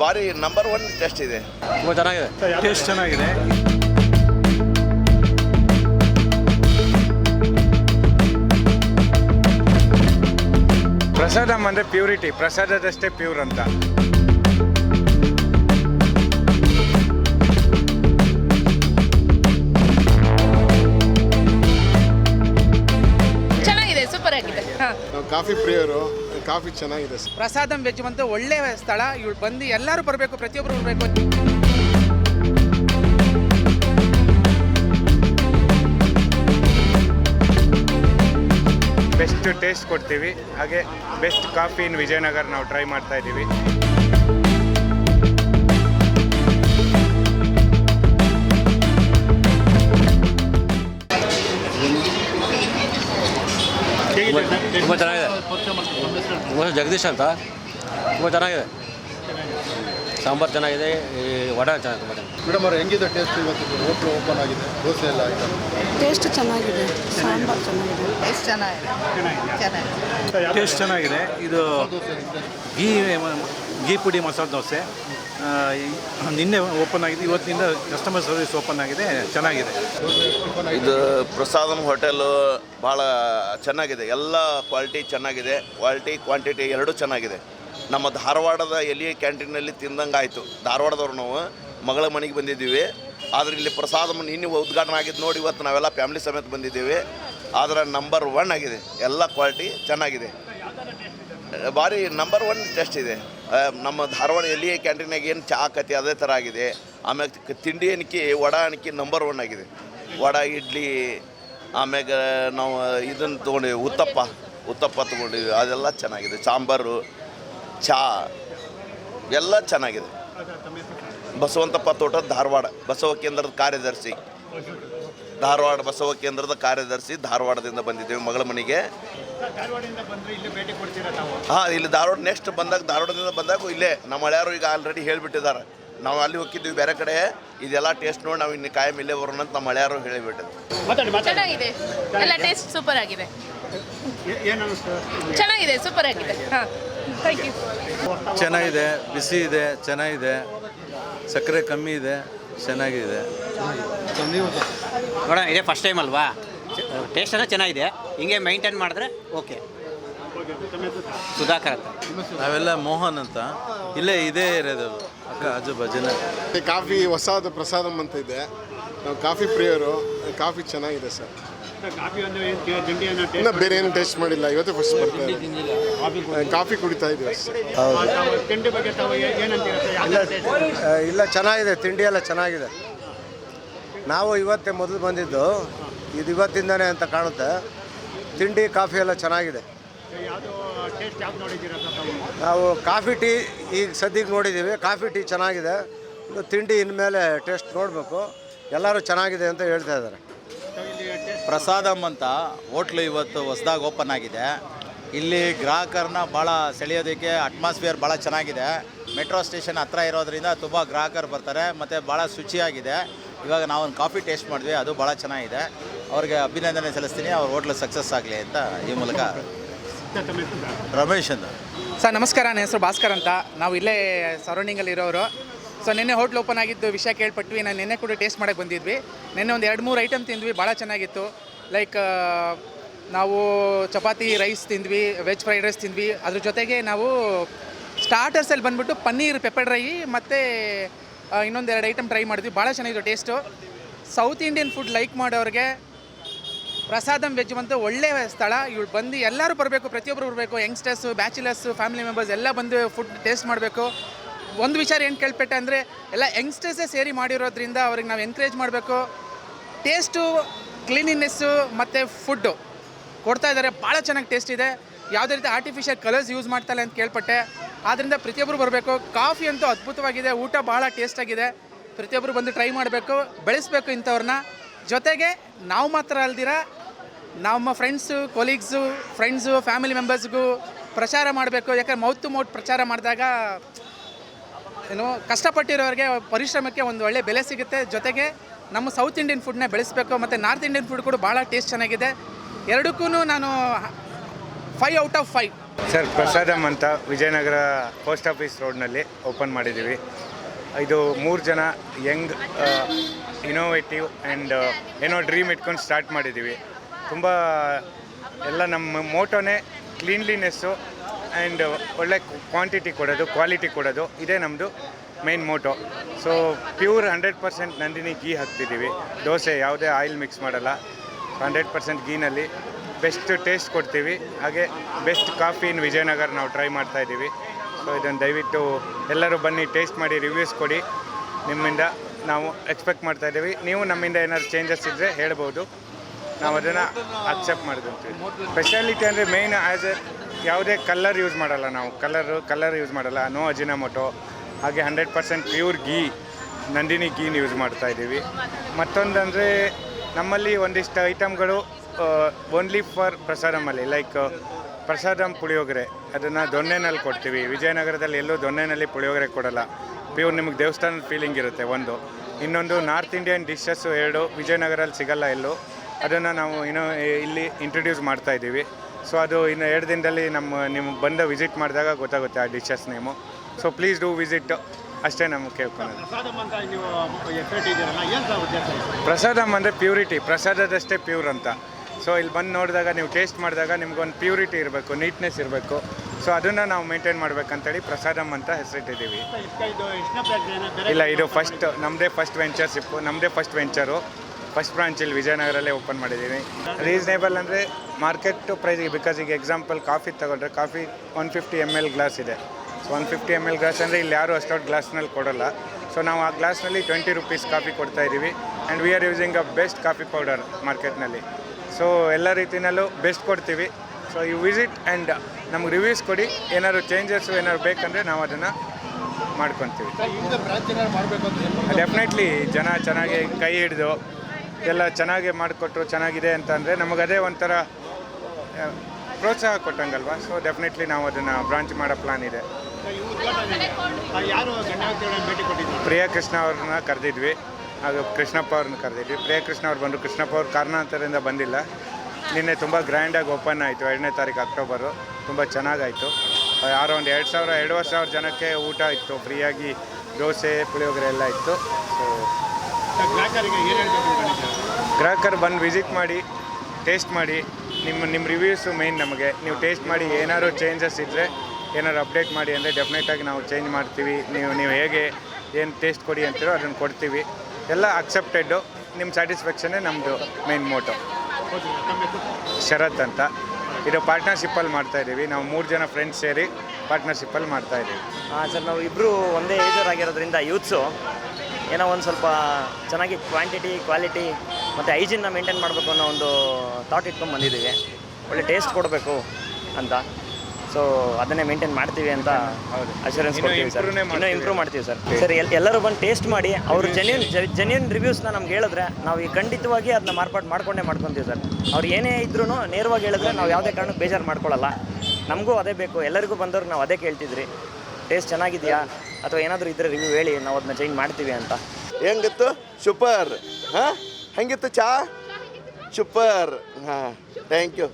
ಭಾರಿ number one test ಇದೆ. ತುಂಬ ಚೆನ್ನಾಗಿದೆ. ಟೇಸ್ಟ್ ಚೆನ್ನಾಗಿದೆ. ಪ್ರಸಾದಂ ಅಂದರೆ ಪ್ಯೂರಿಟಿ ಪ್ರಸಾದದಷ್ಟೇ ಪ್ಯೂರ್ ಅಂತ. ಚೆನ್ನಾಗಿದೆ ಸೂಪರ್ ಆಗಿದೆ. ಹಾಂ. ನಾವು ಕಾಫಿ ಪ್ರಿಯರು. ಕಾಫಿ ಚೆನ್ನಾಗಿದೆ ಸರ್. ಪ್ರಸಾದಂ ವೆಜ್ ಅಂತ ಒಳ್ಳೆ ಸ್ಥಳ. ಇವಳು ಬಂದು ಎಲ್ಲರೂ ಬರಬೇಕು ಪ್ರತಿಯೊಬ್ಬರು ಬರಬೇಕು. ಬೆಸ್ಟ್ ಟೇಸ್ಟ್ ಕೊಡ್ತೀವಿ. ಹಾಗೆ ಬೆಸ್ಟ್ ಕಾಫಿ ಇನ್ ವಿಜಯನಗರ ನಾವು ಟ್ರೈ ಮಾಡ್ತಾ ಇದ್ದೀವಿ ತುಂಬ ಚೆನ್ನಾಗಿದೆ. ತುಂಬ ಜಗದೀಶ್ ಅಂತ. ತುಂಬ ಚೆನ್ನಾಗಿದೆ. ಸಾಂಬಾರು ಚೆನ್ನಾಗಿದೆ. ಈ ವಡೆ ಚೆನ್ನಾಗಿದೆ ತುಂಬ ಚೆನ್ನಾಗಿದೆ. ಮೇಡಮ್ ಅವ್ರು ಹೆಂಗಿದೆ ಟೇಸ್ಟ್ ಇವತ್ತು? ಹೋಟ್ಲು ಓಪನ್ ಆಗಿದೆ ದೋಸೆ ಎಲ್ಲ ಆಗಿದೆ ಟೇಸ್ಟ್ ಚೆನ್ನಾಗಿದೆ. ಸಾಂಬಾರು ಚೆನ್ನಾಗಿದೆ. ಟೇಸ್ಟ್ ಚೆನ್ನಾಗಿದೆ. ಇದು ಗೀ ಘೀ ಪುಡಿ ಮಸಾಲೆ ದೋಸೆ. ನಿನ್ನೆ ಓಪನ್ ಆಗಿದೆ. ಇವತ್ತಿನಿಂದ ಕಸ್ಟಮರ್ ಸರ್ವಿಸ್ ಓಪನ್ ಆಗಿದೆ. ಚೆನ್ನಾಗಿದೆ. ಇದು ಪ್ರಸಾದಂ ಹೋಟೆಲು ಭಾಳ ಚೆನ್ನಾಗಿದೆ. ಎಲ್ಲ ಕ್ವಾಲಿಟಿ ಚೆನ್ನಾಗಿದೆ. ಕ್ವಾಲಿಟಿ ಕ್ವಾಂಟಿಟಿ ಎರಡೂ ಚೆನ್ನಾಗಿದೆ. ನಮ್ಮ ಧಾರವಾಡದ ಎಲಿ ಕ್ಯಾಂಟೀನಲ್ಲಿ ತಿಂದಂಗೆ ಆಯಿತು. ಧಾರವಾಡದವ್ರು ನಾವು. ಮಗಳ ಮನೆಗೆ ಬಂದಿದ್ದೀವಿ. ಆದರೆ ಇಲ್ಲಿ ಪ್ರಸಾದ ನಿನ್ನೆ ಉದ್ಘಾಟನೆ ಆಗಿದ್ದು ನೋಡಿ ಇವತ್ತು ನಾವೆಲ್ಲ ಫ್ಯಾಮಿಲಿ ಸಮೇತ ಬಂದಿದ್ದೀವಿ. ಆದರೆ ನಂಬರ್ ಒನ್ ಆಗಿದೆ. ಎಲ್ಲ ಕ್ವಾಲಿಟಿ ಚೆನ್ನಾಗಿದೆ. ಭಾರಿ ನಂಬರ್ ಒನ್ ಟೆಸ್ಟ್ ಇದೆ. ನಮ್ಮ ಧಾರವಾಡ ಎಲ್ಲಿ ಕ್ಯಾಂಟೀನಾಗ ಏನು ಚಹಾ ಆಕತಿ ಅದೇ ಥರ ಆಗಿದೆ. ಆಮ್ಯಾಗ ತಿಂಡಿ ಅನ್ಕಿ, ವಡ ಅನ್ಕಿ ನಂಬರ್ ಒನ್ ಆಗಿದೆ. ವಡ, ಇಡ್ಲಿ, ಆಮ್ಯಾಗ ನಾವು ಇದನ್ನು ತೊಗೊಂಡಿವಿ, ಉತ್ತಪ್ಪ ಉತ್ತಪ್ಪ ತೊಗೊಂಡಿವಿ, ಅದೆಲ್ಲ ಚೆನ್ನಾಗಿದೆ. ಸಾಂಬಾರು ಚಹಾ ಎಲ್ಲ ಚೆನ್ನಾಗಿದೆ. ಬಸವಂತಪ್ಪ ತೋಟ ಧಾರವಾಡ, ಬಸವ ಕೇಂದ್ರದ ಕಾರ್ಯದರ್ಶಿ. ಧಾರವಾಡ ಬಸವ ಕೇಂದ್ರದ ಕಾರ್ಯದರ್ಶಿ ಧಾರವಾಡದಿಂದ ಬಂದಿದ್ದೇವೆ ಮಗಳ ಮನೆಗೆ. ಹಾಂ ಇಲ್ಲಿ ಧಾರವಾಡ ನೆಕ್ಸ್ಟ್ ಬಂದಾಗ ಧಾರವಾಡದಿಂದ ಬಂದಾಗ ಇಲ್ಲೇ. ನಮ್ಮ ಹಳೆಯವರು ಈಗ ಆಲ್ರೆಡಿ ಹೇಳಿಬಿಟ್ಟಿದ್ದಾರೆ. ನಾವು ಅಲ್ಲಿ ಹೋಗಿದ್ವಿ ಬೇರೆ ಕಡೆ. ಇದೆಲ್ಲ ಟೇಸ್ಟ್ ನೋಡಿ ನಾವು ಇನ್ನು ಕಾಯಂ ಇಲ್ಲೇ ಬರೋಣ ಅಂತ ನಮ್ಮ ಹಳೆಯವರು ಹೇಳಿಬಿಟ್ಟಿದ್ರು. ಚೆನ್ನಾಗಿದೆ. ಎಲ್ಲ ಟೇಸ್ಟ್ ಸೂಪರ್ ಆಗಿದೆ. ಚೆನ್ನಾಗಿದೆ ಸೂಪರ್ ಆಗಿದೆ. ಹಾಂ. ಥ್ಯಾಂಕ್ ಯು ಚೆನ್ನಾಗಿದೆ ಬಿಸಿ ಇದೆ ಚೆನ್ನಾಗಿದೆ. ಸಕ್ಕರೆ ಕಮ್ಮಿ ಇದೆ ಚೆನ್ನಾಗಿದೆ. ನೋಡೋಣ ಇದೇ ಫಸ್ಟ್ ಟೈಮ್ ಅಲ್ವಾ? ಟೇಸ್ಟ್ ಎಲ್ಲ ಚೆನ್ನಾಗಿದೆ. ಹಿಂಗೆ ಮೈಂಟೈನ್ ಮಾಡಿದ್ರೆ ಓಕೆ ಸುಧಾಕರ್ ಅಂತ ನಾವೆಲ್ಲ ಮೋಹನ್ ಅಂತ. ಇಲ್ಲೇ ಇದೇ ಇರೋದು ಅಕ್ಕ ಆಜು ಬಾಜುನ ಕಾಫಿ ಹೊಸದು ಪ್ರಸಾದಂ ಅಂತ ಇದೆ. ನಾವು ಕಾಫಿ ಪ್ರಿಯರು. ಕಾಫಿ ಚೆನ್ನಾಗಿದೆ ಸರ್. ಇನ್ನ ಬೇರೆ ಏನು ಟೇಸ್ಟ್ ಮಾಡಿಲ್ಲ. ಇವತ್ತೇ ಫಸ್ಟ್ ಬರ್ತಾ ಇದೆ. ಕಾಫಿ ಕುಡಿತಾ ಇದ್ದೀವಿ ಸರ್ ಇಲ್ಲ ಚೆನ್ನಾಗಿದೆ. ತಿಂಡಿ ಎಲ್ಲ ಚೆನ್ನಾಗಿದೆ. ನಾವು ಇವತ್ತೇ ಮೊದಲು ಬಂದಿದ್ದು ಇದು ಇವತ್ತಿಂದನೇ ಅಂತ ಕಾಣುತ್ತೆ. ತಿಂಡಿ ಕಾಫಿ ಎಲ್ಲ ಚೆನ್ನಾಗಿದೆ. ನಾವು ಕಾಫಿ ಟೀ ಈಗ ಸದ್ಯಕ್ಕೆ ನೋಡಿದ್ದೀವಿ. ಕಾಫಿ ಟೀ ಚೆನ್ನಾಗಿದೆ. ಇನ್ನು ತಿಂಡಿ ಇನ್ಮೇಲೆ ಟೇಸ್ಟ್ ನೋಡಬೇಕು. ಎಲ್ಲರೂ ಚೆನ್ನಾಗಿದೆ ಅಂತ ಹೇಳ್ತಾ ಇದ್ದಾರೆ. ಪ್ರಸಾದಂ ಅಂತ ಹೋಟ್ಲು ಇವತ್ತು ಹೊಸದಾಗಿ ಓಪನ್ ಆಗಿದೆ. ಇಲ್ಲಿ ಗ್ರಾಹಕರನ್ನ ಭಾಳ ಸೆಳೆಯೋದಕ್ಕೆ ಅಟ್ಮಾಸ್ಫಿಯರ್ ಭಾಳ ಚೆನ್ನಾಗಿದೆ. ಮೆಟ್ರೋ ಸ್ಟೇಷನ್ ಹತ್ರ ಇರೋದ್ರಿಂದ ತುಂಬ ಗ್ರಾಹಕರು ಬರ್ತಾರೆ. ಮತ್ತು ಭಾಳ ಶುಚಿಯಾಗಿದೆ. ಇವಾಗ ನಾವೊಂದು ಕಾಫಿ ಟೇಸ್ಟ್ ಮಾಡಿದ್ವಿ. ಅದು ಭಾಳ ಚೆನ್ನಾಗಿದೆ. ಅವ್ರಿಗೆ ಅಭಿನಂದನೆ ಸಲ್ಲಿಸ್ತೀನಿ. ಅವ್ರ ಹೋಟ್ಲು ಸಕ್ಸಸ್ ಆಗಲಿ ಅಂತ ಈ ಮೂಲಕ ರಮೇಶ್ ಅಂತ. ಸರ್, ನಮಸ್ಕಾರ. ನನ್ನ ಹೆಸರು ಭಾಸ್ಕರ್ ಅಂತ. ನಾವು ಇಲ್ಲೇ ಸರೌಂಡಿಂಗಲ್ಲಿ ಇರೋರು. ಸೊ ನಿನ್ನೆ ಹೋಟ್ಲ್ ಓಪನ್ ಆಗಿದ್ದು ವಿಷಯ ಕೇಳ್ಪಟ್ವಿ. ನಾನು ನಿನ್ನೆ ಕೂಡ ಟೇಸ್ಟ್ ಮಾಡೋಕ್ಕೆ ಬಂದಿದ್ವಿ. ನಿನ್ನೆ ಒಂದು ಎರಡು ಮೂರು ಐಟಮ್ ತಿಂದ್ವಿ. ಭಾಳ ಚೆನ್ನಾಗಿತ್ತು. ಲೈಕ್ ನಾವು ಚಪಾತಿ ರೈಸ್ ತಿಂದ್ವಿ ವೆಜ್ ಫ್ರೈಡ್ ರೈಸ್ ತಿಂದ್ವಿ. ಅದ್ರ ಜೊತೆಗೆ ನಾವು ಸ್ಟಾರ್ಟರ್ಸಲ್ಲಿ ಬಂದ್ಬಿಟ್ಟು ಪನ್ನೀರ್ ಪೆಪ್ಪರ್ ಡ್ರೈ ಮತ್ತು ಇನ್ನೊಂದು ಎರಡು ಐಟಮ್ ಟ್ರೈ ಮಾಡಿದ್ವಿ. ಭಾಳ ಚೆನ್ನಾಗಿತ್ತು taste south Indian food like ಮಾಡೋರಿಗೆ ಪ್ರಸಾದಂ ವೆಜ್ ಬಂತು, ಒಳ್ಳೆ ಸ್ಥಳ. ಇವಳು ಬಂದು ಎಲ್ಲರೂ ಬರಬೇಕು ಪ್ರತಿಯೊಬ್ಬರು ಬರಬೇಕು, ಯಂಗ್ಸ್ಟರ್ಸು, ಬ್ಯಾಚುಲರ್ಸು, ಫ್ಯಾಮಿಲಿ ಮೆಂಬರ್ಸ್ ಎಲ್ಲ ಬಂದು ಫುಡ್ ಟೇಸ್ಟ್ ಮಾಡಬೇಕು. ಒಂದು ವಿಚಾರ ಏನು ಕೇಳ್ಪಟ್ಟೆ ಅಂದರೆ, ಎಲ್ಲ ಯಂಗ್ಸ್ಟರ್ಸೇ ಸೇರಿ ಮಾಡಿರೋದ್ರಿಂದ ಅವ್ರಿಗೆ ನಾವು ಎನ್ಕರೇಜ್ ಮಾಡಬೇಕು. ಟೇಸ್ಟು ಕ್ಲೀನಿನೆಸ್ಸು ಮತ್ತು ಫುಡ್ಡು. ಕೊಡ್ತಾ ಇದ್ದಾರೆ ಭಾಳ ಚೆನ್ನಾಗಿ ಟೇಸ್ಟ್ ಇದೆ. ಯಾವುದೇ ರೀತಿ ಆರ್ಟಿಫಿಷಿಯಲ್ ಕಲರ್ಸ್ ಯೂಸ್ ಮಾಡ್ತಾಯಿಲ್ಲ ಅಂತ ಕೇಳ್ಪಟ್ಟೆ. ಆದ್ದರಿಂದ ಪ್ರತಿಯೊಬ್ಬರು ಬರಬೇಕು. ಕಾಫಿ ಅಂತೂ ಅದ್ಭುತವಾಗಿದೆ, ಊಟ ಭಾಳ ಟೇಸ್ಟಾಗಿದೆ ಪ್ರತಿಯೊಬ್ಬರು ಬಂದು ಟ್ರೈ ಮಾಡಬೇಕು, ಬೆಳೆಸಬೇಕು ಇಂಥವ್ರನ್ನ. ಜೊತೆಗೆ ನಾವು ಮಾತ್ರ ಅಲ್ದಿರ ನಮ್ಮ ಫ್ರೆಂಡ್ಸು ಕೊಲೀಗ್ಸು ಫ್ರೆಂಡ್ಸು ಫ್ಯಾಮಿಲಿ ಮೆಂಬರ್ಸ್ಗೂ ಪ್ರಚಾರ ಮಾಡಬೇಕು. ಯಾಕಂದ್ರೆ ಮೌತ್ ಟು ಮೌತ್ ಪ್ರಚಾರ ಮಾಡಿದಾಗ, ಏನು, ಕಷ್ಟಪಟ್ಟಿರೋರಿಗೆ ಪರಿಶ್ರಮಕ್ಕೆ ಒಂದು ಒಳ್ಳೆ ಬೆಲೆ ಸಿಗುತ್ತೆ. ಜೊತೆಗೆ ನಮ್ಮ ಸೌತ್ ಇಂಡಿಯನ್ ಫುಡ್ನ ಬೆಳೆಸಬೇಕು. ಮತ್ತು ನಾರ್ತ್ ಇಂಡಿಯನ್ ಫುಡ್ ಕೂಡ ಭಾಳ ಟೇಸ್ಟ್ ಚೆನ್ನಾಗಿದೆ. ಎರಡಕ್ಕೂ ನಾನು five out of five sir Prasadam ಅಂತ ವಿಜಯನಗರ ಪೋಸ್ಟ್ ಆಫೀಸ್ ರೋಡ್ನಲ್ಲಿ ಓಪನ್ ಮಾಡಿದ್ದೀವಿ. ಇದು ಮೂರು ಜನ ಯಂಗ್ ಇನೋವೇಟಿವ್ ಆ್ಯಂಡ್ ಏನೋ ಡ್ರೀಮ್ ಇಟ್ಕೊಂಡು ಸ್ಟಾರ್ಟ್ ಮಾಡಿದ್ದೀವಿ. ತುಂಬ ಎಲ್ಲ ನಮ್ಮ ಮೋಟೋನೇ ಕ್ಲೀನ್ಲಿನೆಸ್ಸು ಆ್ಯಂಡ್ ಒಳ್ಳೆ ಕ್ವಾಂಟಿಟಿ ಕೊಡೋದು, ಕ್ವಾಲಿಟಿ ಕೊಡೋದು. ಇದೇ ನಮ್ಮದು main motto. So pure hundred percent Nandini ghee ಹಾಕ್ತಿದ್ದೀವಿ. Dosa ಯಾವುದೇ ಆಯಿಲ್ ಮಿಕ್ಸ್ ಮಾಡಲ್ಲ. ಹಂಡ್ರೆಡ್ ಪರ್ಸೆಂಟ್ ಗೀನಲ್ಲಿ ಬೆಸ್ಟ್ ಟೇಸ್ಟ್ ಕೊಡ್ತೀವಿ. ಹಾಗೆ ಬೆಸ್ಟ್ ಕಾಫಿ ಇನ್ ವಿಜಯನಗರ ನಾವು ಟ್ರೈ ಮಾಡ್ತಾ ಇದ್ದೀವಿ. ಸೊ ಇದನ್ನು ದಯವಿಟ್ಟು ಎಲ್ಲರೂ ಬನ್ನಿ ಟೇಸ್ಟ್ ಮಾಡಿ ರಿವ್ಯೂಸ್ ಕೊಡಿ. ನಿಮ್ಮಿಂದ ನಾವು ಎಕ್ಸ್ಪೆಕ್ಟ್ ಮಾಡ್ತಾ ಇದ್ದೀವಿ. ನೀವು ನಮ್ಮಿಂದ ಏನಾದ್ರು ಚೇಂಜಸ್ ಇದ್ದರೆ ಹೇಳ್ಬೋದು. ನಾವು ಅದನ್ನು ಅಕ್ಸೆಪ್ಟ್ ಮಾಡಿದಂತೀವಿ ಸ್ಪೆಷಾಲಿಟಿ ಅಂದರೆ ಮೇಯ್ನ್ ಆ್ಯಸ್ ಎ ಯಾವುದೇ ಕಲರ್ ಯೂಸ್ ಮಾಡಲ್ಲ ನಾವು. ಕಲರು ಕಲರ್ ಯೂಸ್ ಮಾಡಲ್ಲ. ನೋ ಅಜಿನಮೋಟೋ ಹಾಗೆ hundred percent pure ghee Nandini ಗೀನ use ಮಾಡ್ತಾ ಇದ್ದೀವಿ. ಮತ್ತೊಂದಂದರೆ ನಮ್ಮಲ್ಲಿ ಒಂದಿಷ್ಟು ಐಟಮ್ಗಳು ಓನ್ಲಿ ಫಾರ್ ಪ್ರಸಾದಮಲ್ಲಿ ಲೈಕ್ ಪ್ರಸಾದಂ ಪುಳಿಯೋಗರೆ. ಅದನ್ನು ದೊಣ್ಣೆನಲ್ಲಿ ಕೊಡ್ತೀವಿ. ವಿಜಯನಗರದಲ್ಲಿ ಎಲ್ಲೂ ದೊಣ್ಣೆನಲ್ಲಿ ಪುಳಿಯೋಗರೆ ಕೊಡಲ್ಲ. ಪ್ಯೂರ್ ನಿಮಗೆ ದೇವಸ್ಥಾನದ ಫೀಲಿಂಗ್ ಇರುತ್ತೆ ಒಂದು. ಇನ್ನೊಂದು ನಾರ್ತ್ ಇಂಡಿಯನ್ ಡಿಶಸ್ಸು ಎರಡು ವಿಜಯನಗರಲ್ಲಿ ಸಿಗಲ್ಲ ಎಲ್ಲೂ. ಅದನ್ನು ನಾವು ಇನ್ನೂ ಇಲ್ಲಿ ಇಂಟ್ರೊಡ್ಯೂಸ್ ಮಾಡ್ತಾ ಇದ್ದೀವಿ. ಸೊ ಅದು ಇನ್ನು ಎರಡು ದಿನದಲ್ಲಿ ನಮ್ಮ ನಿಮ್ಗೆ ಬಂದ ವಿಸಿಟ್ ಮಾಡಿದಾಗ ಗೊತ್ತಾಗುತ್ತೆ ಆ dishes name so please do visit ಅಷ್ಟೇ ನಮ್ಗೆ ಕೇಳ್ಕೊಳೋದು ಪ್ರಸಾದಮ್ ಅಂದರೆ ಪ್ಯೂರಿಟಿ ಪ್ರಸಾದದಷ್ಟೇ ಪ್ಯೂರ್ ಅಂತ. ಸೊ ಇಲ್ಲಿ ಬಂದು ನೋಡಿದಾಗ ನೀವು ಟೇಸ್ಟ್ ಮಾಡಿದಾಗ ನಿಮ್ಗೊಂದು ಪ್ಯೂರಿಟಿ ಇರಬೇಕು ನೀಟ್ನೆಸ್ ಇರಬೇಕು. ಸೊ ಅದನ್ನು ನಾವು ಮೇಂಟೈನ್ ಮಾಡ್ಬೇಕಂತೇಳಿ ಪ್ರಸಾದಮ್ ಅಂತ ಹೆಸರಿಟ್ಟಿದ್ದೀವಿ. ಇಲ್ಲ, ಇದು ಫಸ್ಟ್ ನಮ್ಮದೇ ಫಸ್ಟ್ ವೆಂಚರ್ಶಿಪ್ಪು ನಮ್ಮದೇ ಫಸ್ಟ್ ವೆಂಚರು ಫಸ್ಟ್ ಬ್ರಾಂಚಲ್ಲಿ ವಿಜಯನಗರಲ್ಲೇ ಓಪನ್ ಮಾಡಿದ್ದೀನಿ. ರೀಸನೇಬಲ್ ಅಂದರೆ ಮಾರ್ಕೆಟ್ ಪ್ರೈಸಿಗೆ ಬಿಕಾಸ್ ಈಗ ಎಕ್ಸಾಂಪಲ್ ಕಾಫಿ ತಗೊಂಡ್ರೆ coffee one fifty M L glass ಇದೆ. So one fifty M L glass ಅಂದರೆ ಇಲ್ಲಿ ಯಾರು ಅಷ್ಟೊಂದು ಗ್ಲಾಸ್ನಲ್ಲಿ ಕೊಡೋಲ್ಲ. ಸೊ ನಾವು ಆ ಗ್ಲಾಸ್ನಲ್ಲಿ ಟ್ವೆಂಟಿ ರುಪೀಸ್ ಕಾಫಿ ಕೊಡ್ತಾ ಇದ್ದೀವಿ and we are using a best coffee powder ಮಾರ್ಕೆಟ್ನಲ್ಲಿ ಸೊ ಎಲ್ಲ ರೀತಿಯಲ್ಲೂ ಬೆಸ್ಟ್ ಕೊಡ್ತೀವಿ. ಸೊ ಯು ವಿಸಿಟ್ ಆ್ಯಂಡ್ ನಮ್ಗೆ ರಿವ್ಯೂಸ್ ಕೊಡಿ. ಏನಾದ್ರು ಚೇಂಜಸ್ ಏನಾದ್ರು ಬೇಕಂದರೆ ನಾವು ಅದನ್ನು ಮಾಡ್ಕೊತೀವಿ. ಡೆಫಿನೆಟ್ಲಿ ಜನ ಚೆನ್ನಾಗಿ ಕೈ ಹಿಡಿದು ಎಲ್ಲ ಚೆನ್ನಾಗಿ ಮಾಡಿಕೊಟ್ರು, ಚೆನ್ನಾಗಿದೆ ಅಂತ ಅಂದರೆ ನಮಗದೇ ಒಂಥರ ಪ್ರೋತ್ಸಾಹ ಕೊಟ್ಟಂಗಲ್ವಾ? ಸೊ ಡೆಫಿನೆಟ್ಲಿ ನಾವು ಅದನ್ನು ಬ್ರಾಂಚ್ ಮಾಡೋ ಪ್ಲಾನ್ ಇದೆ. ಪ್ರಿಯ ಕೃಷ್ಣ ಅವ್ರನ್ನ ಕರೆದಿದ್ವಿ. ಹಾಗೂ ಕೃಷ್ಣಪ್ಪ ಅವ್ರನ್ನ ಕರೆದಿದ್ವಿ. ಪ್ರಿಯ ಕೃಷ್ಣ ಅವ್ರು ಬಂದರು. ಕೃಷ್ಣಪ್ಪ ಅವ್ರು ಕಾರಣಾಂತರದಿಂದ ಬಂದಿಲ್ಲ. ನಿನ್ನೆ ತುಂಬ ಗ್ರ್ಯಾಂಡಾಗಿ ಓಪನ್ ಆಯಿತು. ಎರಡನೇ ತಾರೀಕು ಅಕ್ಟೋಬರು ತುಂಬ ಚೆನ್ನಾಗಾಯಿತು. ಯಾರೋ ಒಂದು ಎರಡು ಸಾವಿರ ಎರಡೂವರೆ ಸಾವಿರ ಜನಕ್ಕೆ ಊಟ ಇತ್ತು. ಫ್ರೀಯಾಗಿ ದೋಸೆ, ಪುಳಿಯೋಗರೆ ಎಲ್ಲ ಇತ್ತು. ಸೊ ಗ್ರಾಹಕರು ಬಂದು ವಿಸಿಟ್ ಮಾಡಿ, ಟೇಸ್ಟ್ ಮಾಡಿ, ನಿಮ್ಮ ನಿಮ್ಮ ರಿವ್ಯೂಸು ಮೇಯ್ನ್ ನಮಗೆ. ನೀವು ಟೇಸ್ಟ್ ಮಾಡಿ, ಏನಾದ್ರು ಚೇಂಜಸ್ ಇದ್ದರೆ ಏನಾದ್ರು ಅಪ್ಡೇಟ್ ಮಾಡಿ ಅಂದರೆ ಡೆಫಿನೆಟಾಗಿ ನಾವು ಚೇಂಜ್ ಮಾಡ್ತೀವಿ. ನೀವು ನೀವು ಹೇಗೆ, ಏನು ಟೇಸ್ಟ್ ಕೊಡಿ ಅಂತೀರೋ ಅದನ್ನು ಕೊಡ್ತೀವಿ. ಎಲ್ಲ ಅಕ್ಸೆಪ್ಟೆಡ್ಡು ನಿಮ್ಮ ಸ್ಯಾಟಿಸ್ಫ್ಯಾಕ್ಷನೇ ನಮ್ಮದು ಮೇನ್ ಮೋಟೋ ಶರತ್ ಅಂತ. ಇದು ಪಾರ್ಟ್ನರ್ಶಿಪ್ಪಲ್ಲಿ ಮಾಡ್ತಾ ಇದ್ದೀವಿ. ನಾವು ಮೂರು ಜನ ಫ್ರೆಂಡ್ಸ್ ಸೇರಿ ಪಾರ್ಟ್ನರ್ಶಿಪ್ಪಲ್ಲಿ ಮಾಡ್ತಾ ಇದ್ದೀವಿ. ಹಾಂ, ಸರ್, ನಾವು ಇಬ್ಬರು ಒಂದೇ ಏಜರ್ ಆಗಿರೋದ್ರಿಂದ ಯೂತ್ಸು ಏನೋ ಒಂದು ಸ್ವಲ್ಪ ಚೆನ್ನಾಗಿ ಕ್ವಾಂಟಿಟಿ ಕ್ವಾಲಿಟಿ ಮತ್ತು ಹೈಜಿನ್ನ ಮೇಂಟೈನ್ ಮಾಡಬೇಕು ಅನ್ನೋ ಒಂದು ಥಾಟ್ ಇಟ್ಕೊಂಡು ಬಂದಿದ್ದೀವಿ. ಒಳ್ಳೆ ಟೇಸ್ಟ್ ಕೊಡಬೇಕು ಅಂತ. ಸೊ ಅದನ್ನೇ ಮೇಂಟೈನ್ ಮಾಡ್ತೀವಿ ಅಂತ ಹೌದು. ಅಶ್ಯೂರೆನ್ಸ್ ಕೊಡ್ತೀವಿ ಸರ್. ಇನ್ನೂ ಇಂಪ್ರೂವ್ ಮಾಡ್ತೀವಿ ಸರ್. ಸರ್ ಎಲ್ ಎಲ್ಲರೂ ಬಂದು ಟೇಸ್ಟ್ ಮಾಡಿ ಅವರು ಜೆನ್ಯೂನ್ ಜೆನ್ಯೂನ್ ರಿವ್ಯೂಸ್ನ ನಮ್ಗೆ ಹೇಳಿದ್ರೆ ನಾವು ಈ ಖಂಡಿತವಾಗಿ ಅದನ್ನ ಮಾರ್ಪಾಡು ಮಾಡ್ಕೊಂಡೇ ಮಾಡ್ಕೊತೀವಿ ಸರ್. ಅವ್ರು ಏನೇ ಇದ್ರೂ ನೇರವಾಗಿ ಹೇಳಿದ್ರೆ ನಾವು ಯಾವುದೇ ಕಾರಣಕ್ಕೆ ಬೇಜಾರು ಮಾಡ್ಕೊಳ್ಳಲ್ಲ ನಮಗೂ ಅದೇ ಬೇಕು. ಎಲ್ಲರಿಗೂ ಬಂದವ್ರು ನಾವು ಅದೇ ಕೇಳ್ತಿದ್ರಿ. ಟೇಸ್ಟ್ ಚೆನ್ನಾಗಿದೆಯಾ? ಅಥವಾ ಏನಾದರೂ ಇದ್ರೆ ರಿವ್ಯೂ ಹೇಳಿ ನಾವು ಅದನ್ನ ಚೇಂಜ್ ಮಾಡ್ತೀವಿ ಅಂತ. ಹೆಂಗಿತ್ತು? ಸೂಪರ್. ಹಾಂ? ಹೆಂಗಿತ್ತು ಚಾ? ಸೂಪರ್. ಹಾಂ ಥ್ಯಾಂಕ್ ಯು